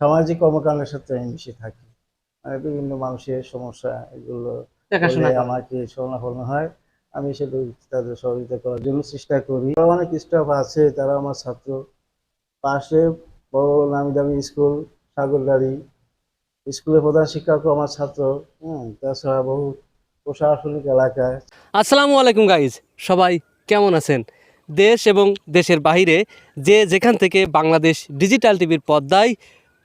সামাজিক কর্মকাণ্ডের সাথে আমি মিশে থাকি। মানে বিভিন্ন মানুষের সমস্যা এগুলো। আমাকে শরণাপন্ন হয়। আমি সেগুলো তাদের সহযোগিতা করার জন্য চেষ্টা করি। অনেক স্টাফ আছে তারা আমার ছাত্র। পাশে বড় নামি দামি স্কুল সাগরদাড়ি স্কুলের প্রধান শিক্ষকও আমার ছাত্র। হ্যাঁ তাছাড়া বহু প্রশাসনিক এলাকায়। আসসালামু আলাইকুম গাইজ সবাই কেমন আছেন? দেশ এবং দেশের বাইরে যে যেখান থেকে বাংলাদেশ ডিজিটাল টিভির পর্দায়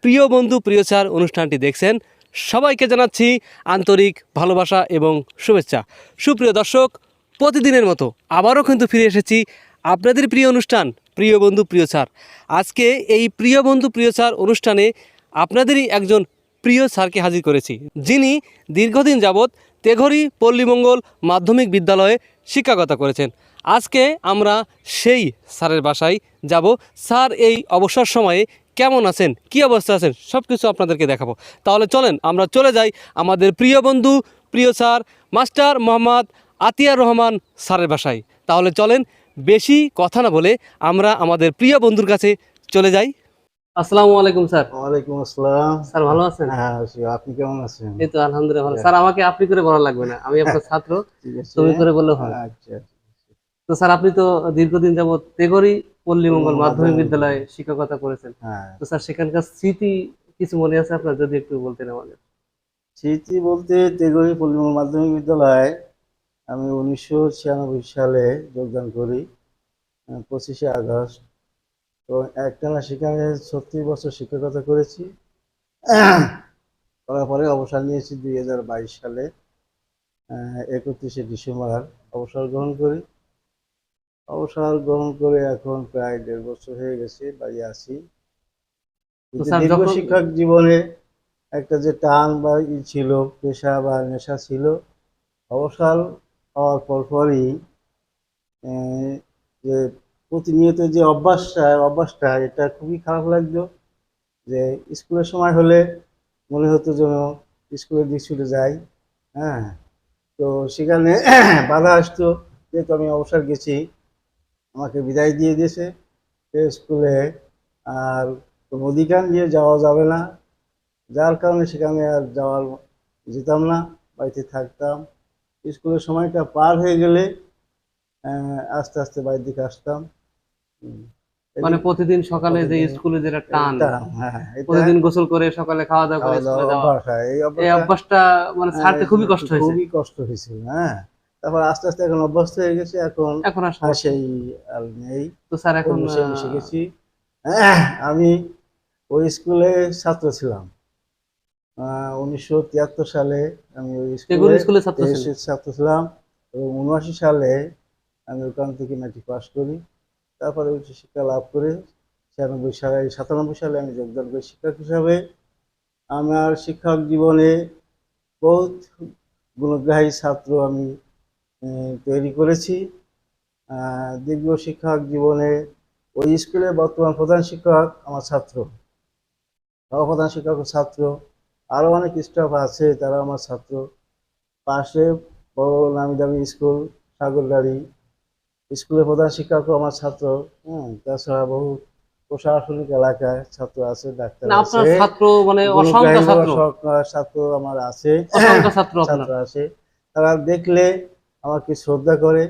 প্রিয় বন্ধু, প্রিয় স্যার, অনুষ্ঠানটি দেখছেন। সবাইকে জানাচ্ছি আন্তরিক ভালোবাসা এবং শুভেচ্ছা। সুপ্রিয় দর্শক, প্রতিদিনের মতো আবারও কিন্তু ফিরে এসেছি আপনাদের প্রিয় অনুষ্ঠান, প্রিয় বন্ধু, প্রিয় স্যার। আজকে এই প্রিয় বন্ধু, প্রিয় স্যার অনুষ্ঠানে আপনাদেরই একজন প্রিয় স্যারকে হাজির করেছি। যিনি দীর্ঘদিন যাবৎ তেঘরি পল্লীমঙ্গল মাধ্যমিক বিদ্যালয়ে শিক্ষকতা করেছেন। আজকে আমরা সেই স্যারের বাসায় যাব। স্যার এই অবসর সময়ে কেমন আছেন? কি অবস্থা আছেন? সব কিছু আপনাদেরকে দেখাবো। তাহলে চলেন আমরা চলে যাই আমাদের প্রিয় বন্ধু প্রিয় স্যার মাস্টার মোহাম্মদ আতিয়ার রহমান স্যারের বাসায়। তাহলে চলেন বেশি কথা না বলে আমরা আমাদের প্রিয় বন্ধুর কাছে চলে যাই। আসসালামু আলাইকুম স্যার। ওয়ালাইকুম আসসালাম। স্যার ভালো আছেন? হ্যাঁ। আপনি কেমন আছেন? এই তো আলহামদুলিল্লাহ ভালো। স্যার আমাকে আপনি করে বলা লাগবে না। আমি আপনার ছাত্র তুমি করে বললে হয়। আচ্ছা। তো স্যার আপনি তো দীর্ঘদিন যাবৎ তেগরি পল্লীমঙ্গল মাধ্যমিক বিদ্যালয়ে শিক্ষকতা করেছেন। হ্যাঁ। তো স্যার সেখানকার স্মৃতি কিছু মনে আছে আপনার? যদি একটু বলতেন আমাদের। স্মৃতি বলতে তেগরি পল্লীমঙ্গল মাধ্যমিক বিদ্যালয়ে আমি উনিশশো ছিয়ানব্বই সালে যোগদান করি পঁচিশে আগস্ট। তো একটানা সেখানে ছত্রিশ বছর শিক্ষকতা করেছি। করার পরে অবসর নিয়েছি দুই হাজার বাইশ সালে একত্রিশে ডিসেম্বর অবসর গ্রহণ করি। অবসর গ্রহণ করে এখন প্রায় দেড় বছর হয়ে গেছে বাড়ি আছি দীর্ঘ শিক্ষক জীবনে একটা যে টান বা ই ছিল পেশা বা নেশা ছিল অবসর হওয়ার পরপরই যে প্রতিনিয়ত যে অভ্যাসটা অভ্যাসটা এটা খুবই খারাপ লাগতো যে স্কুলের সময় হলে মনে হতো যেন স্কুলের দিক ছুটে যাই হ্যাঁ। তো সেখানে বাধা আসতো যেহেতু আমি অবসর গেছি। আমাকে বিদায় দিয়ে দিয়েছে। সে স্কুলে আর অধিকার নিয়ে যাওয়া যাবে না। যার কারণে সেখানে আর যাওয়ার যেতাম না বাড়িতে থাকতাম। স্কুলের সময়টা পার হয়ে গেলে আহ, আস্তে আস্তে বাড়ির দিকে আসতাম। মানে প্রতিদিন সকালে যে স্কুলে যেটা টান হ্যাঁ, এটা প্রতিদিন গোসল করে সকালে খাওয়া দাওয়া করে স্কুলে যাওয়া। অভ্যাস, হ্যাঁ, এই অভ্যাসটা- অভ্যাসটা মানে ছাড়তে খুবই কষ্ট হয়েছে। খুবই কষ্ট হয়েছিল হ্যাঁ। তারপর আস্তে আস্তে এখন অভ্যস্ত হয়ে গেছে এখন এখন আর সেই আর নেই। তো স্যার এখন মিশে গেছি। আমি ওই স্কুলে ছাত্র ছিলাম। উনিশশো তিয়াত্তর সালে আমি ওই স্কুলে ছাত্র ছিলাম এবং উনআশি সালে আমি ওখান থেকে ম্যাট্রিক পাস করি। তারপরে উচ্চশিক্ষা লাভ করে ছিয়ানব্বই সালে সাতানব্বই সালে আমি যোগদান করি শিক্ষক হিসাবে। আমার শিক্ষক জীবনে বহুত গুণগ্রাহী ছাত্র আমি তৈরি করেছি। দীর্ঘ শিক্ষক জীবনে ওই স্কুলে বর্তমান প্রধান শিক্ষক আমার ছাত্র। প্রধান শিক্ষক ছাত্র। আরও অনেক স্টাফ আছে তারা আমার ছাত্র। পাশে বড় নামি দামি স্কুল সাগরদাড়ি স্কুলের প্রধান শিক্ষকও আমার ছাত্র। হ্যাঁ তাছাড়া বহু প্রশাসনিক এলাকায় ছাত্র আছে ডাক্তার ছাত্র মানে ছাত্র। আমার আছে। ছাত্র আছে। তারা দেখলে আমাকে শ্রদ্ধা করে।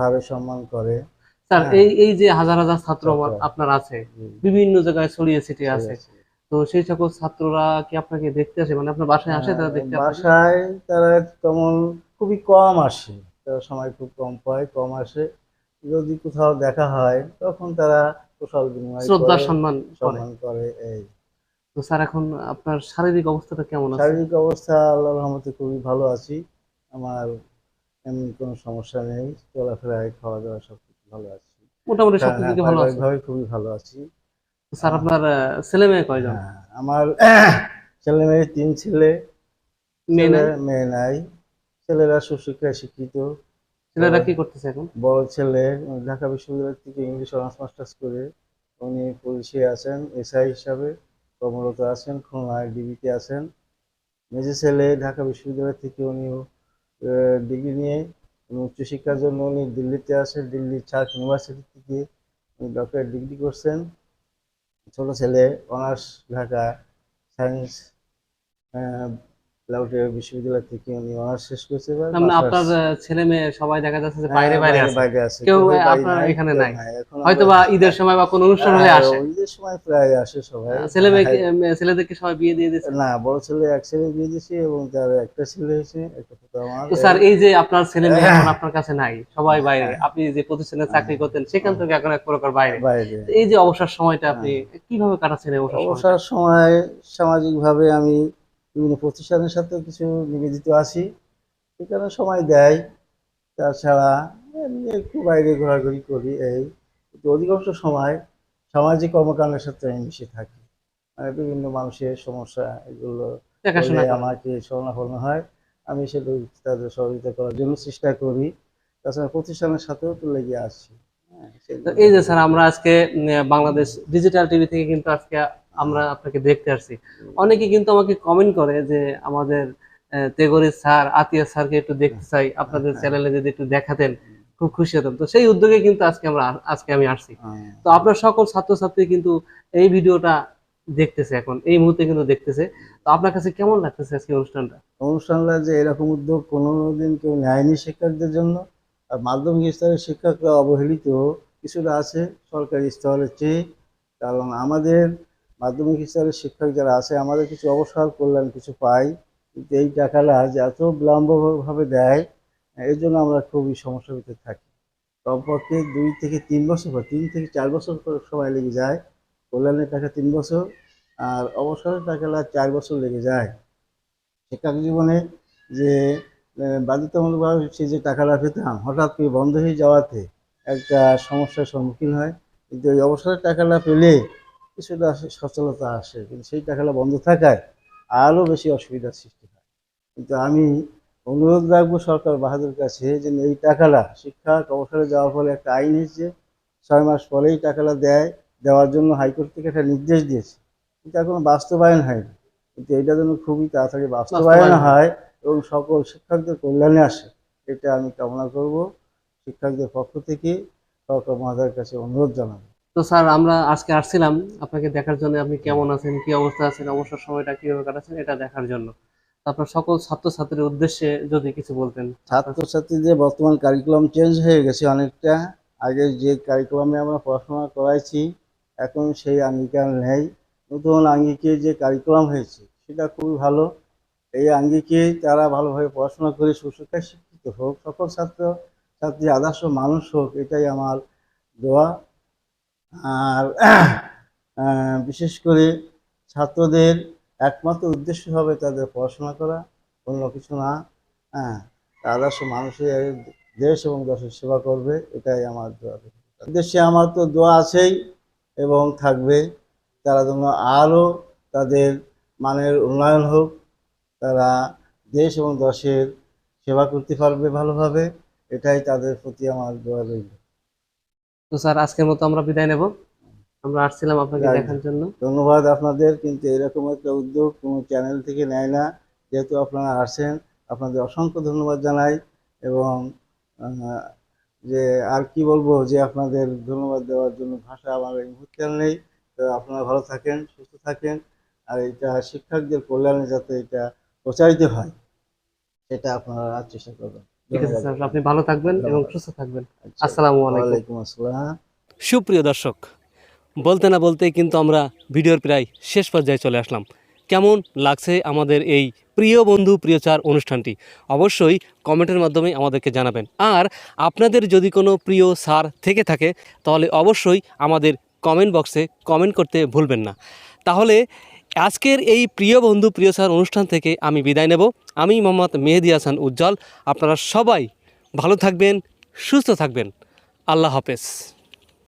ভাবে সম্মান করে। স্যার হ্যাঁ। এই এই যে হাজার হাজার ছাত্র আমার আপনার আছে বিভিন্ন জায়গায় ছড়িয়ে ছিটিয়ে আছে। তো সেই সকল ছাত্ররা কি আপনাকে দেখতে আসে? মানে আপনার বাসায় আসে তারা দেখতে বাসায় তারা তেমন খুবই কম আসে। তারা সময় খুব কম পায় কম আসে। যদি কোথাও দেখা হয় তখন তারা কুশল বিনিময় শ্রদ্ধা সম্মান সম্মান করে এই। তো স্যার এখন আপনার শারীরিক অবস্থাটা কেমন আছে? শারীরিক অবস্থা আল্লাহর রহমতে খুবই ভালো আছি। আমার এমন কোনো সমস্যা নেই। চলাফেরায় খাওয়া দাওয়া সব কিছু ভালো আছি। মোটামুটি সব হ্যাঁ, দিকে ভালো আছে? পারিবারিকভাবে খুবই ভালো আছি। স্যার আপনার ছেলে মেয়ে কয়জন? হ্যাঁ, আমার ছেলে মেয়ে তিন ছেলে। মেয়ে মেয়ে নাই। ছেলেরা সুশিক্ষায় শিক্ষিত। ছেলেরা কি করতেছে এখন? বড় ছেলে ঢাকা বিশ্ববিদ্যালয় থেকে ইংলিশ অনার্স মাস্টার্স করে উনি পুলিশে আছেন এসআই হিসাবে কর্মরত আছেন খুলনায় ডিবিতে আছেন। মেজে ছেলে ঢাকা বিশ্ববিদ্যালয় থেকে উনি ডিগ্রি নিয়ে উচ্চশিক্ষার জন্য উনি দিল্লিতে আসেন, দিল্লি চার্চ ইউনিভার্সিটি থেকে। উনি ডক্টরেট ডিগ্রি করছেন। ছোটো ছেলে অনার্স ঢাকা সায়েন্স লাউটিয়া বিশ্ববিদ্যালয় থেকে উনি অনার্স শেষ করেছে এবার মানে আপনার ছেলে মেয়ে সবাই দেখা যাচ্ছে যে হ্যাঁ, বাইরে বাইরে আছে। বাইরে আছে। কেউ আপনার এখানে নাই। হয়তো বা ঈদের সময় বা কোনো অনুষ্ঠান হলে হ্যাঁ, আসে। ঈদের সময় প্রায় আসে সবাই। ছেলে হ্যাঁ, মেয়ে- সবাই বিয়ে দিয়ে দিচ্ছে না বড় ছেলে এক ছেলে বিয়ে দিয়েছে এবং তার একটা ছেলে হয়েছে একটা পুত্র আমার। তো স্যার এই যে আপনার ছেলে মেয়ে হ্যাঁ। এখন আপনার কাছে নাই সবাই বাইরে। আপনি যে প্রতিষ্ঠানে চাকরি করতেন সেখান থেকে এখন এক প্রকার বাইরে। এই যে অবসর সময়টা আপনি কীভাবে কাটাচ্ছেন? অবসর সময় সামাজিকভাবে আমি বিভিন্ন প্রতিষ্ঠানের সাথে কিছু নিবেদিত আছি। সেখানে সময় দেয়। তাছাড়া এমনি একটু বাইরে ঘোরাঘুরি করি এই কিন্তু অধিকাংশ সময় সামাজিক কর্মকাণ্ডের সাথে আমি মিশে থাকি। মানে বিভিন্ন মানুষের সমস্যা এগুলো আমাকে শরণাপন্ন হয়। আমি সেগুলো তাদের সহযোগিতা করার জন্য চেষ্টা করি। তাছাড়া প্রতিষ্ঠানের সাথেও তো লেগে আছি। হ্যাঁ, এই যে স্যার আমরা আজকে বাংলাদেশ ডিজিটাল টিভি থেকে কিন্তু আজকে আমরা আপনাকে দেখতে আসছি। অনেকে কিন্তু আমাকে কমেন্ট করে যে আমাদের তেগরি স্যার আতিয়া স্যারকে একটু দেখতে চাই। আপনাদের। চ্যানেলে যদি একটু দেখাতেন খুব খুশি হতাম। তো সেই উদ্যোগে কিন্তু আজকে আমরা আজকে আমি আসছি। হ্যাঁ। তো আপনার সকল ছাত্রছাত্রী কিন্তু এই ভিডিওটা দেখতেছে এখন এই মুহূর্তে কিন্তু দেখতেছে। তো আপনার কাছে কেমন লাগতেছে আজকে অনুষ্ঠানটা? অনুষ্ঠানটা যে এরকম উদ্যোগ কোনোদিন কেউ নেয়নি শিক্ষকদের জন্য আর মাধ্যমিক স্তরের শিক্ষকরা অবহেলিত কিছুটা আছে সরকারি স্তরের চেয়ে। কারণ আমাদের মাধ্যমিক স্তরের শিক্ষক যারা আছে, আমাদের কিছু অবসর কল্যাণ কিছু পাই। কিন্তু এই টাকাটা যে এত বিলম্বভাবে দেয়, এর জন্য আমরা খুবই সমস্যার ভিতরে থাকি। কমপক্ষে দুই থেকে তিন বছর বা তিন থেকে চার বছর সময় লেগে যায়। কল্যাণের টাকা তিন বছর, আর অবসরের টাকাটা চার বছর লেগে যায়। শিক্ষক জীবনে যে বাধ্যতামূলকভাবে সে যে টাকাটা পেতাম, হঠাৎ করে বন্ধ হয়ে যাওয়াতে একটা সমস্যার সম্মুখীন হয়। কিন্তু ওই অবসরের টাকাটা পেলে কিছুটা সচলতা আসে কিন্তু সেই টাকাটা বন্ধ থাকায় আরও বেশি অসুবিধার সৃষ্টি হয়। কিন্তু আমি অনুরোধ রাখব সরকার বাহাদুর কাছে যে এই টাকাটা শিক্ষা অবসরে যাওয়ার ফলে একটা আইন এসেছে ছয় মাস পরেই টাকাটা দেয় দেওয়ার জন্য হাইকোর্ট থেকে একটা নির্দেশ দিয়েছে। কিন্তু এখনও বাস্তবায়ন হয়নি। কিন্তু এটা যেন খুবই তাড়াতাড়ি বাস্তবায়ন বাস্তবায়ন হয়। এবং সকল শিক্ষকদের কল্যাণে আসে এটা আমি কামনা করব। শিক্ষকদের পক্ষ থেকে সরকার মহাদার কাছে অনুরোধ জানাব। তো স্যার, আমরা আজকে আসছিলাম আপনাকে দেখার জন্য, আপনি কেমন আছেন, কি অবস্থা আছেন, অবসর সময়টা কীভাবে কাটাচ্ছেন, এটা দেখার জন্য। আপনার সকল ছাত্রছাত্রীর উদ্দেশ্যে যদি কিছু বলতেন। ছাত্রছাত্রীদের বর্তমান কারিকুলাম চেঞ্জ হয়ে গেছে অনেকটা, আগে যে কারিকুলামে আমরা পড়াশোনা করাইছি, এখন সেই আঙ্গিকার নেই। নতুন আঙ্গিকে যে কারিকুলাম হয়েছে, সেটা খুবই ভালো। এই আঙ্গিকে তারা ভালোভাবে পড়াশোনা করে সুশিক্ষায় শিক্ষিত হোক, সকল ছাত্র ছাত্রী আদর্শ মানুষ হোক, এটাই আমার দোয়া। আর বিশেষ করে ছাত্রদের একমাত্র উদ্দেশ্য হবে তাদের পড়াশোনা করা, অন্য কিছু না। হ্যাঁ আদর্শ মানুষের দেশ এবং দেশের সেবা করবে, এটাই আমার দোয়া। উদ্দেশ্যে আমার তো দোয়া আছেই এবং থাকবে। তারা যেন আরও তাদের মানের উন্নয়ন হোক, তারা দেশ এবং দেশের সেবা করতে পারবে ভালোভাবে, এটাই তাদের প্রতি আমার দোয়া রইল। তো স্যার আজকের মতো আমরা বিদায় নেব। আমরা আসছিলাম আপনাকে দেখার জন্য। ধন্যবাদ আপনাদের কিন্তু এরকম একটা উদ্যোগ কোনো চ্যানেল থেকে নেয় না। যেহেতু আপনারা আসেন আপনাদের অসংখ্য ধন্যবাদ জানাই এবং যে আর কি বলব যে আপনাদের ধন্যবাদ দেওয়ার জন্য ভাষা আমার এই মুহূর্তে নেই। তো আপনারা ভালো থাকেন সুস্থ থাকেন। আর এটা শিক্ষকদের কল্যাণে যাতে এটা প্রচারিত হয় সেটা আপনারা চেষ্টা করবেন। ঠিক আছে স্যার আপনি ভালো থাকবেন এবং সুস্থ থাকবেন। আচ্ছা, আসসালামু আলাইকুম। আসসালাম। সুপ্রিয় দর্শক বলতে না বলতে কিন্তু আমরা ভিডিওর প্রায় শেষ পর্যায়ে চলে আসলাম। কেমন লাগছে আমাদের এই প্রিয় বন্ধু প্রিয়চার অনুষ্ঠানটি? অবশ্যই কমেন্টের মাধ্যমে আমাদেরকে জানাবেন। আর আপনাদের যদি কোনো প্রিয় সার থেকে থাকে তাহলে অবশ্যই আমাদের কমেন্ট বক্সে কমেন্ট করতে ভুলবেন না। তাহলে আজকের এই প্রিয় বন্ধু, প্রিয় স্যার অনুষ্ঠান থেকে আমি বিদায় নেব। আমি মোহাম্মদ মেহেদি হাসান উজ্জ্বল। আপনারা সবাই ভালো থাকবেন, সুস্থ থাকবেন। আল্লাহ হাফেজ।